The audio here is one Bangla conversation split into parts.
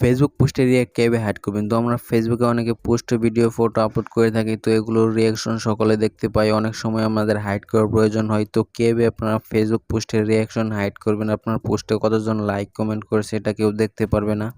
ফেসবুক পোস্টে রিয়াক্ট কীভাবে হাইড করবেন? তো আমরা ফেসবুকে অনেকে পোস্ট ভিডিও ফটো আপলোড করে থাকি, তো এগুলোর রিয়াকশন সকলে দেখতে পাই অনেক সময় আমাদের হাইড করার প্রয়োজন হয়। তো কেবে আপনারা ফেসবুক পোস্টের রিয়াকশন হাইড করবেন? আপনার পোস্টে কতজন লাইক কমেন্ট করেছে, এটা কেউ দেখতে পারবে না।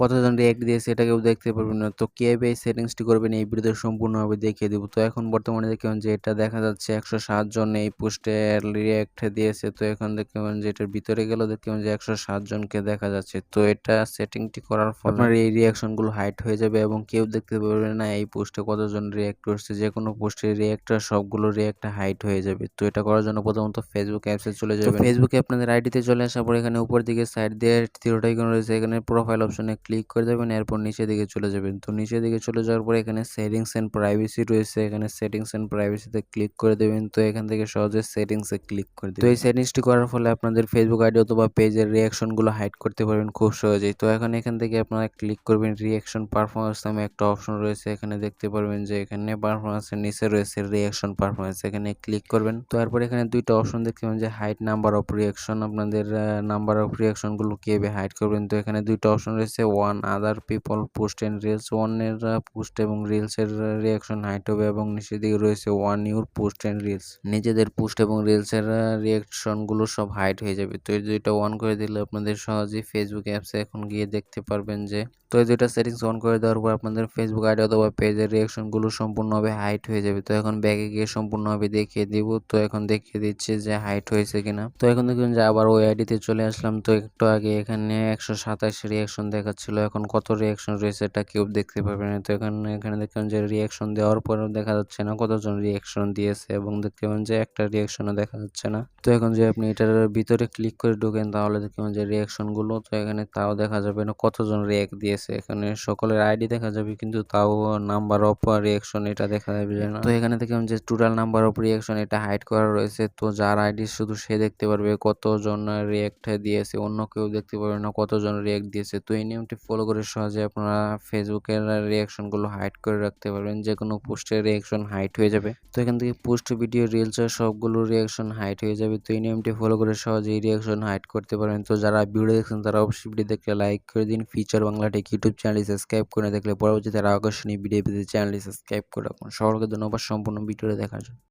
কতজন রিয়াক্ট দিয়েছে এটা কেউ দেখতে পারবেন না। তো কীভাবে এই সেটিংসটি করবেন এই ভিডিওতে সম্পূর্ণভাবে দেখিয়ে দেবো। তো এখন বর্তমানে দেখবেন যে এটা দেখা যাচ্ছে একশো জন এই পোস্টে রিয়াক্ট দিয়েছে। তো এখন দেখবেন যে এটার ভিতরে গেলেও দেখবেন যে একশো জনকে দেখা যাচ্ছে। তো এটা সেটিংটি করার ফলে আপনার এই রিয়াকশনগুলো হাইট হয়ে যাবে এবং কেউ দেখতে পারবে না এই পোস্টে কতজন রিয়াক্ট করছে। যে কোনো পোস্টের রিয়াক্ট সবগুলো রিয়াক্ট হাইট হয়ে যাবে। তো এটা করার জন্য প্রথমত ফেসবুক অ্যাপসে চলে যাবে ফেসবুকে আপনাদের আইডিতে চলে আসার পর এখানে উপর দিকে সাইড দিয়ে থিরোটা রয়েছে। এখানে প্রোফাইল অপশনে ক্লিক করে দেবেন, এরপর নিচের দিকে চলে যাবেন। তো নিচের দিকে চলে যাওয়ার পর এখানে সেটিংস অ্যান্ড প্রাইভেসি রয়েছে, এখানে সেটিংস অ্যান্ড প্রাইভেসিতে ক্লিক করে দেবেন। তো এখান থেকে সহজে সেটিংসে ক্লিক করে দেবেন। তো এই সেটিংসটি করার ফলে আপনাদের ফেসবুক আইডি অথবা পেজের রিয়াকশনগুলো হাইড করতে পারবেন খুব সহজেই। তো এখন এখান থেকে আপনারা ক্লিক করবেন রিয়াকশন পারফরমেন্স নামে একটা অপশন রয়েছে। এখানে দেখতে পারবেন যে এখানে পারফরমেন্সের নিচে রয়েছে রিয়াকশন পারফরমেন্স এখানে ক্লিক করবেন। তো এরপর এখানে দুইটা অপশন দেখতে পাবেন যে হাইট নাম্বার অফ রিয়াকশন আপনাদের নাম্বার অফ রিয়াকশনগুলো কীভাবে হাইড করবেন? তো এখানে দুইটা অপশন রয়েছে on other people post and reels ওয়ানের পোস্ট এবং রিলসের রিয়াকশন হাইট হবে এবং নিচের দিকে রয়েছে on your post and reels নিজেদের পোস্ট এবং রিলসের রিয়াকশনগুলো সব হাইট হয়ে যাবে। তো দুইটা অন করে দিলে আপনাদের সহজেই ফেসবুক অ্যাপসে এখন গিয়ে দেখতে পারবেন যে, তো এই দুইটা সেটিংস অন করে দেওয়ার পর আপনাদের ফেসবুক আইডি অথবা পেজের রিয়াকশনগুলো সম্পূর্ণভাবে হাইট হয়ে যাবে। তো এখন ব্যাগে গিয়ে সম্পূর্ণভাবে দেখিয়ে দিব। তো এখন দেখিয়ে দিচ্ছে যে হাইট হয়েছে কিনা। তো এখন দেখুন যে আবার ওই আইডিতে চলে আসলাম। তো একটু আগে এখানে একশো সাতাশ রিয়াকশন দেখাচ্ছিল এখন কত রিয়াকশন রয়েছে এটা কেউ দেখতে পারবে না। তো এখানে এখানে দেখলাম যে রিয়াকশন দেওয়ার পরেও দেখা যাচ্ছে না কতজন রিয়াকশন দিয়েছে এবং দেখতে পাবেন যে একটা রিয়াকশনও দেখা যাচ্ছে না। তো এখন যে আপনি এটার ভিতরে ক্লিক করে ঢোকেন, তাহলে দেখতে পাবেন যে রিয়াকশনগুলো তো এখানে তাও দেখা যাবে না কতজন রিয়াক্ট দিয়েছে। এখানে সকলের আইডি দেখা যাবে, কিন্তু তাও নাম্বার অফ রিয়াকশন এটা দেখা যাবে না। তো এখানে দেখলাম যে টোটাল নাম্বার অফ রিয়াকশন এটা হাইড করা রয়েছে। তো যার আইডি শুধু সে দেখতে পারবে কতজন রিয়াক্ট দিয়েছে, অন্য কেউ দেখতে পারবে না কতজন রিয়াক্ট দিয়েছে। তো এই নিয়মটি ফলো করে সহজে আপনারা ফেসবুকের রিয়াকশনগুলো হাইড করে রাখতে পারবেন। যে কোনো পোস্টের রিয়াকশন হাইট হয়ে যাবে। তো এখান থেকে পোস্ট ভিডিও রিলস সবগুলো রিয়াকশন হাইট হয়ে যাবে। তো এই নিয়মটি ফলো করে সহজেই রিয়াকশন হাইড করতে পারবেন। তো যারা ভিডিও দেখছেন, তারা অবশ্যই ভিডিও দেখলে লাইক করে দিন। ফিচার বাংলা টেক ইউটিউব চ্যানেলটি সাবস্ক্রাইব করে দেখলে পরবর্তীতে আরও আকর্ষণীয় ভিডিও পেতে চ্যানেলটি সাবস্ক্রাইব করে রাখুন। সকলকে ধন্যবাদ সম্পূর্ণ ভিডিওটা দেখার জন্য।